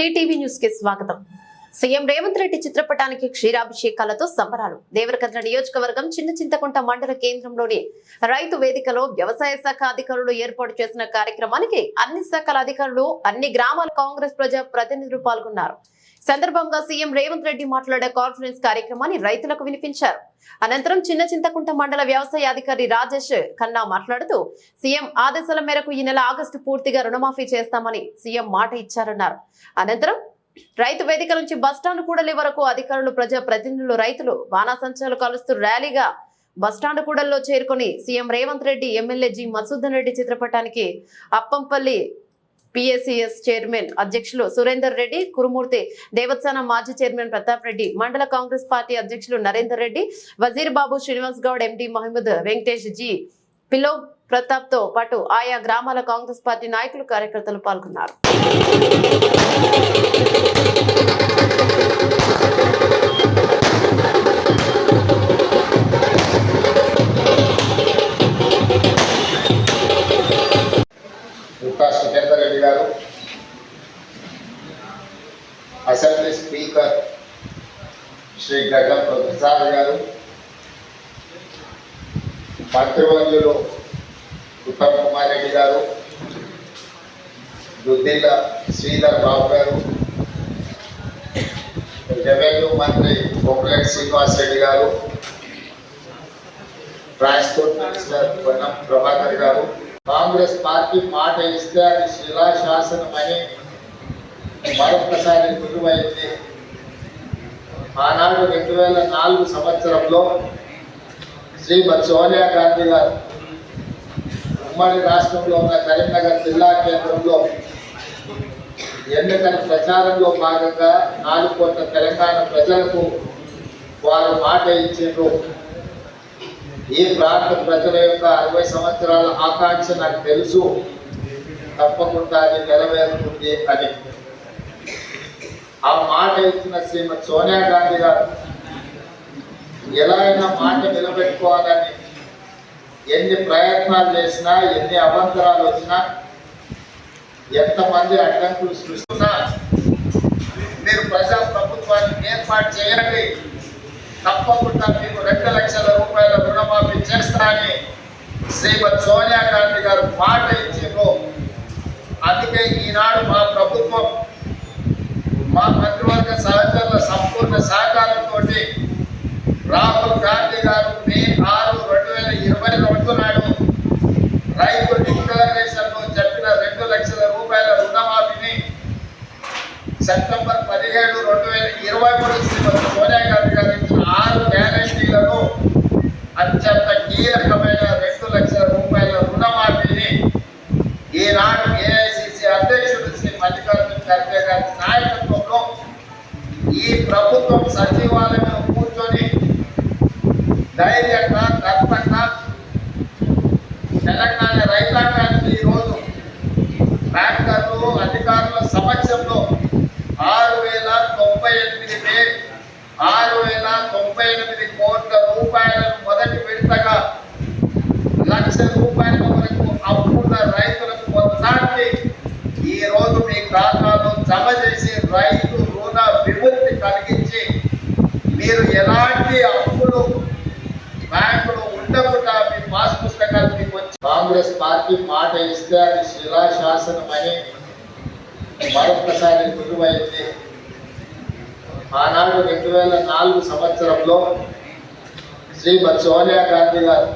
Three TV న్యూస్కి స్వాగతం. CM Revanth Reddy చిత్రపటానికి క్షీరాభిషేకాలతో సంబరాలు. దేవరకద్ర నియోజకవర్గం చిన్న చింతకుంట మండల కేంద్రంలోని రైతు వేదికలో వ్యవసాయ శాఖ అధికారులు ఏర్పాటు చేసిన కార్యక్రమానికి అన్ని శాఖల అధికారులు అన్ని గ్రామాల కాంగ్రెస్ ప్రజా ప్రతినిధులు పాల్గొన్నారు. సందర్భంగా సీఎం రేవంత్ రెడ్డి మాట్లాడే కాన్ఫరెన్స్ కార్యక్రమాన్ని రైతులకు వినిపించారు. అనంతరం చిన్న చింతకుంట మండల వ్యవసాయ అధికారి రాజేష్ ఖన్నా మాట్లాడుతూ సీఎం ఆదేశాల మేరకు ఈ నెల ఆగస్టు పూర్తిగా రుణమాఫీ చేస్తామని సీఎం మాట ఇచ్చారన్నారు. అనంతరం రైతు వేదిక నుంచి బస్టాండ్ కూడలి వరకు అధికారులు ప్రజా ప్రతినిధులు రైతులు బాణాసంచాలు కలుస్తూ ర్యాలీగా బస్టాండ్ కూడల్లో చేరుకొని CM Revanth Reddy MLA G Masudan Reddy చిత్రపటానికి అప్పంపల్లి పిఎస్సిఎస్ చైర్మన్ అధ్యక్షులు సురేందర్ రెడ్డి కురుమూర్తి దేవస్థానం మాజీ చైర్మన్ ప్రతాప్ రెడ్డి మండల కాంగ్రెస్ పార్టీ అధ్యక్షులు నరేందర్ రెడ్డి వజీర్ బాబు శ్రీనివాస్ గౌడ్ ఎండి మహమ్మద్ వెంకటేష్ జి పిలో ప్రతాప్తో పాటు ఆయా గ్రామాల కాంగ్రెస్ పార్టీ నాయకులు కార్యకర్తలు పాల్గొన్నారు. అసెంబ్లీ స్పీకర్ శ్రీ గడ్డం ప్రసాద్ గారు మంత్రివర్యులు ఉత్తమ్ కుమార్ రెడ్డి గారు దుద్దిల్ల శ్రీధర్ బాబు గారు రెవెన్యూ మంత్రి కోమరెడ్డి శ్రీనివాస్ రెడ్డి గారు ట్రాన్స్పోర్ట్ మినిస్టర్ పొన్నం ప్రభాకర్ గారు కాంగ్రెస్ పార్టీ మాట ఇస్తే అది శిలాశాసనం అని మరొకసారి రుజువైంది ఆనాడు రెండు వేల నాలుగు సంవత్సరంలో శ్రీమతి సోనియా గాంధీ గారు ఉమ్మడి రాష్ట్రంలో ఉన్న కరీంనగర్ జిల్లా కేంద్రంలో ఎన్నికల ప్రచారంలో భాగంగా నాలుగు కోట్ల తెలంగాణ ప్రజలకు వారు మాట ఇచ్చిండ్రు. ఈ ప్రాంత ప్రజల యొక్క అరవై సంవత్సరాల ఆకాంక్ష నాకు తెలుసు. తప్పకుండా అది నెరవేరుతుంది అని. ఆ మాట ఇచ్చిన శ్రీమతి సోనియా గాంధీ గారు ఎలా అయినా మాట నిలబెట్టుకోవాలని ఎన్ని ప్రయత్నాలు చేసినా ఎన్ని అవంతరాలు వచ్చినా ఎంతమంది అడ్డంకులు సృష్టిస్తున్నా మీరు ప్రజా ప్రభుత్వాన్ని ఏర్పాటు చేయండి. తప్పకుండా మీకు రెండు లక్షల రూపాయల రుణమాఫీ చేస్తానని శ్రీమతి సోనియా గాంధీ గారు మాట ఇచ్చిండ్రు అందుకే ఈనాడు మా ప్రభుత్వం మా మంత్రివర్గ సహచరుల సంపూర్ణ సహకారంతో రాహుల్ గాంధీ గారు మే ఆరు రెండు వేల ఇరవై రెండు నాడు రైతు డిక్లరేషన్ చెప్పిన రెండు లక్షల రూపాయల రుణమాఫీని సెప్టెంబర్ పదిహేడు రెండు వేల ఇరవై మూడు శ్రీమతి సోనియా గాంధీ గారు ఇచ్చిన ఆరు గ్యారంటీలను అత్యంత కీలకమైన రెండు లక్షల రూపాయల రుణమాఫీని ఈనాడు ఏఐసిసి అధ్యక్షుడు శ్రీ మల్లికార్జున ఖర్గే గారి నాయకత్వం ప్రభుత్వం సచివాలయంలో కూర్చొని ధైర్యంగా కష్టంగా తెలంగాణ రైతాంగానికి ఈరోజు బ్యాంకర్లు అధికారుల సమక్షంలో ఆరు వేల తొంభై ఎనిమిది మే ఆరు వేల తొంభై ఎనిమిది కోట్ల రూపాయలను మొదటి విడతగా లక్ష రూపాయల వరకు అప్పున్న రైతులకు మొత్తాన్ని ఈ రోజు మీ ఖాతాలో జమ చేసి రైతు మీరు ఎలాంటి అప్పులు బ్యాంకులు ఉండకుండా మీ పాస్ పుస్తకాలు మీకు వచ్చి కాంగ్రెస్ పార్టీ మాట ఇస్తే అది శిలాశాసనం అని మరొకసారి రుజువైంది ఆనాడు రెండు వేల నాలుగు సంవత్సరంలో శ్రీమతి సోనియా గాంధీ గారు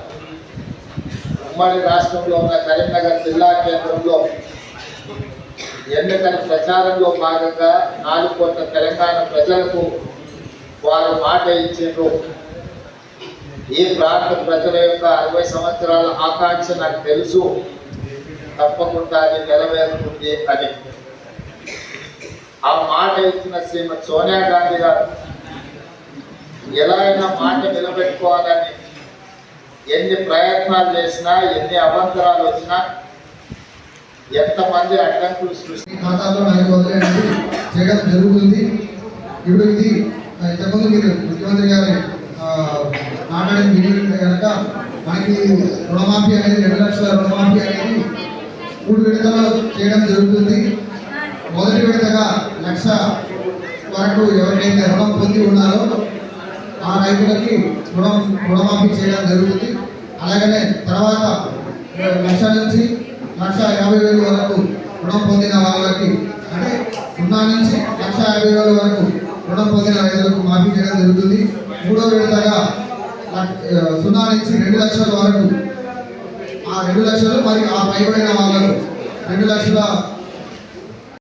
ఉమ్మడి రాష్ట్రంలో ఉన్న కరీంనగర్ జిల్లా కేంద్రంలో ఎన్నికల ప్రచారంలో భాగంగా నాలుగు కోట్ల తెలంగాణ ప్రజలకు వారు మాట ఇచ్చిండ్రు. ఈ ప్రాంత ప్రజల యొక్క అరవై సంవత్సరాల ఆకాంక్ష నాకు తెలుసు. తప్పకుండా అది నెరవేరుతుంది అని. ఆ మాట ఇచ్చిన శ్రీమతి సోనియా గాంధీ గారు ఎలా అయినా మాట నిలబెట్టుకోవాలని ఎన్ని ప్రయత్నాలు చేసినా ఎన్ని అవంతరాలు వచ్చినా ఎంతమంది అడ్డంకులు సృష్టి జగన్ ఖాతాలో జరుగుతుంది ఇప్పుడు ఇది ఇంతకుముందు మీరు ముఖ్యమంత్రి గారు మాట్లాడిన మీటింగ్ కనుక మనకి రుణమాఫీ అనేది రెండు లక్షల రుణమాఫీ అనేది మూడు విడతలు చేయడం జరుగుతుంది. మొదటి విడతగా లక్ష వరకు ఎవరికైతే రుణం పొంది ఉన్నారో ఆ రైతులకి రుణం రుణమాఫీ చేయడం జరుగుతుంది. అలాగనే తర్వాత లక్ష నుంచి లక్ష యాభై వేలు వరకు రుణం పొందిన వాళ్ళకి అంటే సున్నా నుంచి లక్ష యాభై వేల వరకు రుణం పొందిన రైతులకు మాఫీ చేయడం జరుగుతుంది. మూడో విడతగా సున్నా నుంచి రెండు లక్షల వరకు ఆ రెండు లక్షలు మరి ఆ పైబడిన వాళ్ళకు రెండు లక్షల